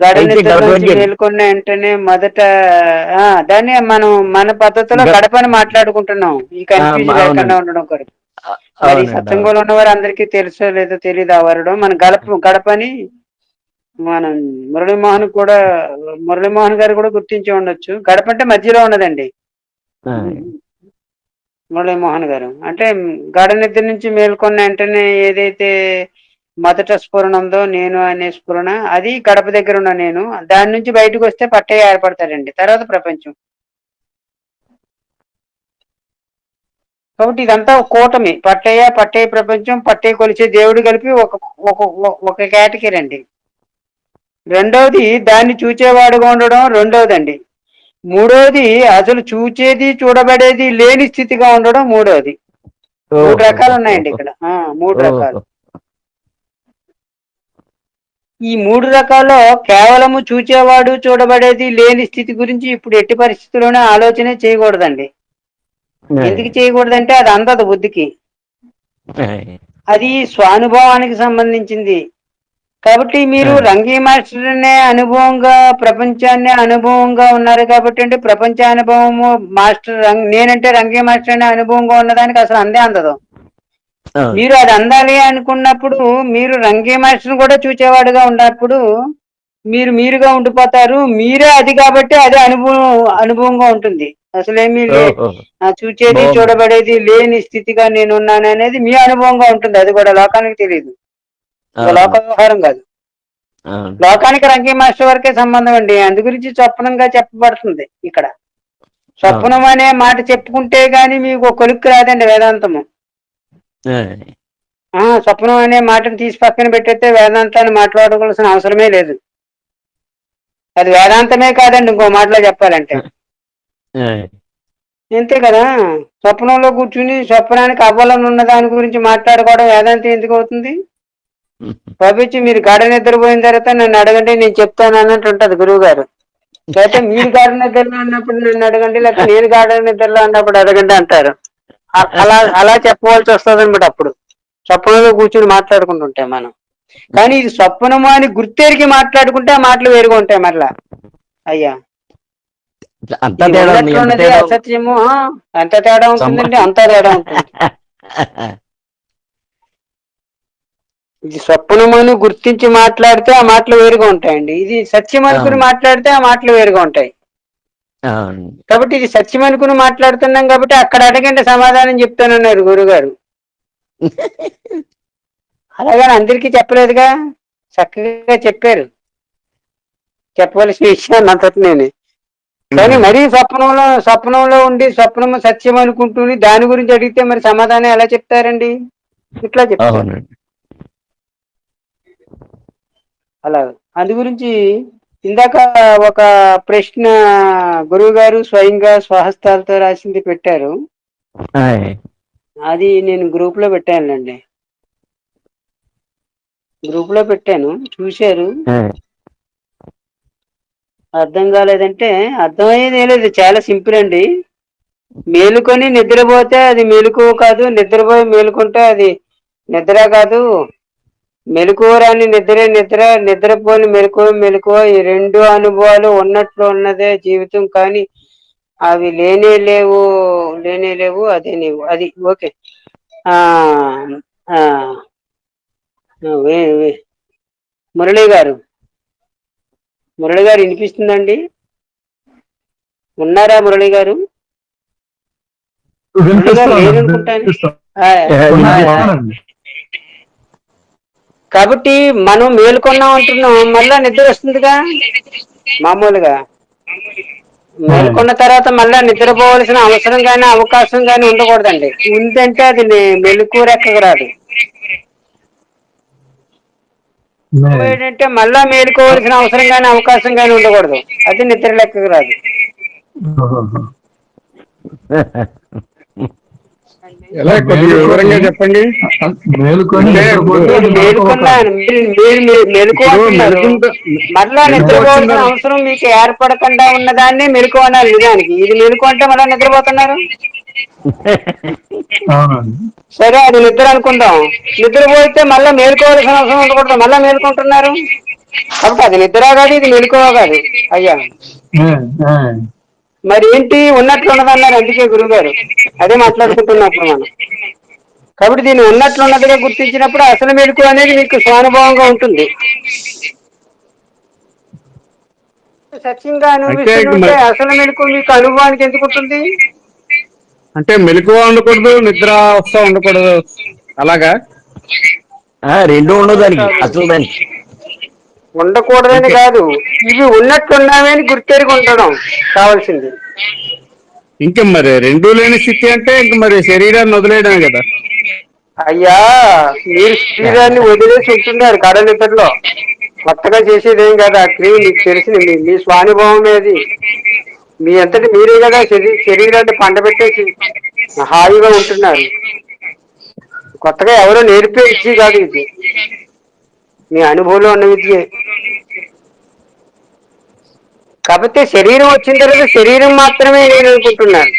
గడ అయితే నిద్ర నుంచి గడపకి మేల్కొన్న వెంటనే మొదట ఆ దాన్ని మనం మన పద్ధతిలో గడపని మాట్లాడుకుంటున్నాం. ఈ కన్ఫ్యూజన్ లేకుండా ఉండడం కొరకు. మరి సత్సంగంలో ఉన్న వారు అందరికీ తెలుసో లేదో తెలియదు ఆ వరడం? మన గడప గడపని మనం మురళీమోహన్ కూడా మురళీమోహన్ గారు కూడా గుర్తించి ఉండొచ్చు. గడప అంటే మధ్యలో ఉన్నదండి. మురళీమోహన్ గారు. అంటే గడ నిద్ర నుంచి మేల్కొన్న వెంటనే ఏదైతే మొదట స్ఫురణ ఉందో నేను అనే స్ఫురణ అది గడప దగ్గర ఉన్న నేను దాని నుంచి బయటకు వస్తే పట్టయ్య ఏర్పడతాడండి తర్వాత ప్రపంచం. కాబట్టి ఇదంతా ఒక కూటమి పట్టయ్య పట్టయ్య ప్రపంచం పట్టయ్య కొలిచే దేవుడు కలిపి ఒక ఒక ఒక కేటగిరీ అండి. రెండవది దాన్ని చూచేవాడుగా ఉండడం రెండవదండి మూడవది అసలు చూచేది చూడబడేది లేని స్థితిగా ఉండడం మూడవది మూడు. రకాలు ఉన్నాయండి ఇక్కడ. ఆ, మూడు రకాలు. ఈ మూడు రకాల్లో కేవలము చూచేవాడు చూడబడేది లేని స్థితి గురించి ఇప్పుడు ఎట్టి పరిస్థితుల్లోనే ఆలోచనే చేయకూడదండి ఎందుకు చేయకూడదంటే అది అందదు బుద్ధికి. అది స్వానుభవానికి సంబంధించింది కాబట్టి మీరు. రంగీ మాస్టర్ అనే అనుభవంగా ప్రపంచాన్ని అనుభవంగా ఉన్నారు కాబట్టి అంటే ప్రపంచ అనుభవము మాస్టర్ రంగ్ నేనంటే రంగీ మాస్టర్ అనే అనుభవంగా ఉన్నదానికి అసలు అందే అందదు. మీరు అది అందాలి అనుకున్నప్పుడు మీరు రంగే మాస్టర్ని కూడా చూచేవాడుగా ఉన్నప్పుడు మీరు మీరుగా ఉండిపోతారు మీరే అది కాబట్టి అదే అనుభవం అనుభవంగా ఉంటుంది. అసలేమీ లే చూచేది. చూడబడేది లేని స్థితిగా నేనున్నాను అనేది మీ అనుభవంగా ఉంటుంది. అది కూడా లోకానికి తెలియదు. లోక వ్యవహారం కాదు. లోకానికి రంగే మాస్టర్ వరకే సంబంధం అండి. అందు గురించి స్వప్నంగా చెప్పబడుతుంది ఇక్కడ. స్వప్నం అనే మాట చెప్పుకుంటే గాని మీకు కొలుక్కు రాదండి వేదాంతము. స్వప్నం అనే మాటను తీసి పక్కన పెట్టేస్తే వేదాంతాన్ని మాట్లాడుకోవాల్సిన అవసరమే లేదు. అది వేదాంతమే కాదండి ఇంకో మాటలో చెప్పాలంటే. అంతే కదా స్వప్నంలో కూర్చుని స్వప్నానికి అవ్వాలని ఉన్న దాని గురించి మాట్లాడుకోవడం వేదాంతం ఎందుకు అవుతుంది? పంపించి మీరు గాఢ నిద్రపోయిన తర్వాత నన్ను అడగండి నేను చెప్తాను అన్నట్టు ఉంటది గురువు గారు లేకపోతే మీరు గాఢ నిద్రలో అన్నప్పుడు నన్ను అడగండి లేకపోతే నేను గాఢ నిద్రలో అన్నప్పుడు అడగండి అంటారు. అలా అలా చెప్పవలసి వస్తుంది అనమాట అప్పుడు స్వప్నంలో కూర్చుని మాట్లాడుకుంటుంటాం మనం కానీ ఇది స్వప్నము అని గుర్తెరిగి మాట్లాడుకుంటే ఆ మాటలు వేరుగా ఉంటాయి మరలా అయ్యా? అసత్యము ఎంత తేడా ఉంటుందండి అంత తేడా ఉంటుంది ఇది స్వప్నమని గుర్తించి మాట్లాడితే ఆ మాటలు వేరుగా ఉంటాయండి ఇది సత్యం అనుకుని. మాట్లాడితే ఆ మాటలు వేరుగా ఉంటాయి. కాబట్టి ఇది సత్యం అనుకుని మాట్లాడుతున్నాం కాబట్టి అక్కడ అడగండి సమాధానం చెప్తానన్నారు గురుగారు. అలాగని అందరికీ చెప్పలేదుగా? చక్కగా చెప్పారు. చెప్పవలసిన విషయాన్ని అంతటి నేను. కానీ మరీ స్వప్నంలో స్వప్నంలో ఉండి స్వప్నము సత్యం అనుకుంటూని దాని గురించి అడిగితే మరి సమాధానం ఎలా చెప్తారండి? ఇట్లా చెప్తారు. అలా అందు గురించి ఇందాక ఒక ప్రశ్న గురువు గారు స్వయంగా స్వహస్తాలతో రాసింది పెట్టారు. అది నేను గ్రూప్లో పెట్టానండి గ్రూప్లో పెట్టాను చూశారు. అర్థం కాలేదంటే అర్థమయ్యేది ఏం లేదు చాలా సింపుల్ అండి. మేలుకొని నిద్రపోతే అది మెలకు కాదు నిద్రపోయి మేలుకుంటే అది నిద్ర కాదు. మెలకువరాని నిద్రే నిద్ర నిద్రపోని మెలకువ మెలకువ ఈ రెండు అనుభవాలు ఉన్నట్లు ఉన్నదే జీవితం. కానీ అవి లేనే లేవు లేనే లేవు అదే నీవు అది ఓకే. ఆ ఆ వే- వే- మురళి గారు. మురళి గారు వినిపిస్తుందండి? ఉన్నారా మురళి గారు? మురళి గారు లేరు అనుకుంటాను ఆ, ఆ, ఆ. కాబట్టి మనం మేలుకున్నాం అంటున్నాం. మళ్ళా నిద్ర వస్తుందిగా? మామూలుగా. మేలుకున్న తర్వాత మళ్ళా నిద్రపోవలసిన అవసరం కానీ అవకాశం కానీ ఉండకూడదండి. ఉందంటే అది నే- మెలకు రాదు. ఏంటంటే మళ్ళా మేలుకోవాల్సిన అవసరం కానీ అవకాశం కానీ ఉండకూడదు. అది నిద్ర లెక్కకు రాదు. ఎలా కొద్దిగా వివరంగా చెప్పండి. మెలుకుంట- నిద్రపోవాల్సిన అవసరం మీకు ఏర్పడకుండా ఉన్నదాన్ని మెలకు అన్నారు నిజానికి. ఇది మెలకు అంటే మళ్ళా నిద్రపోతున్నారు సరే అది నిద్ర అనుకుందాం. నిద్రపోతే మళ్ళా మేలుకోవాల్సిన అవసరం ఉండకూడదు. మళ్ళా మేలుకుంటున్నారు? కాబట్టి అది నిద్ర కాదు ఇది మెలకువ కాదు అయ్యా. మరి ఏంటి ఉన్నట్లు ఉన్నదన్నారు అందుకే గురుగారు అదే మాట్లాడుకుంటున్నప్పుడు మనం. కాబట్టి దీన్ని ఉన్నట్లు ఉన్నదిగా గుర్తించినప్పుడు అసలు మెలకు అనేది మీకు స్వానుభవంగా ఉంటుంది. సత్యంగా అనుభవిస్తుంటే అసలు మెలకు మీకు అనుభవానికి ఎందుకు ఉంటుంది? అంటే మెలకువ ఉండకూడదు నిద్ర వస్తా ఉండకూడదు. అలాగా? ఆ, రెండు ఉండవు దానికి. అసలు దానికి. ఉండకూడదని కాదు. ఇవి ఉన్నట్లున్నావే అని గుర్తెరిగి ఉండడం కావాల్సింది. ఇంకా మరి? రెండు లేని స్థితి అంటే ఇంక మరి శరీరాన్ని వదిలేయడమే కదా. అయ్యా మీరు శరీరాన్ని వదిలేసి ఉంటున్నారు కడ నిద్రలో కొత్తగా చేసేది ఏం కదా క్రియ మీకు తెలిసింది. మీ మీ స్వానుభవం అది. మీ అంతటి మీరే కదా శరీ- శరీరాన్ని పండబెట్టేసి హాయిగా ఉంటున్నారు. కొత్తగా ఎవరో నేర్పే విద్య కాదు ఇది. మీ అనుభవంలో ఉన్న విద్య. కాకపోతే శరీరం వచ్చిన తర్వాత శరీరం మాత్రమే నేను అనుకుంటున్నాను.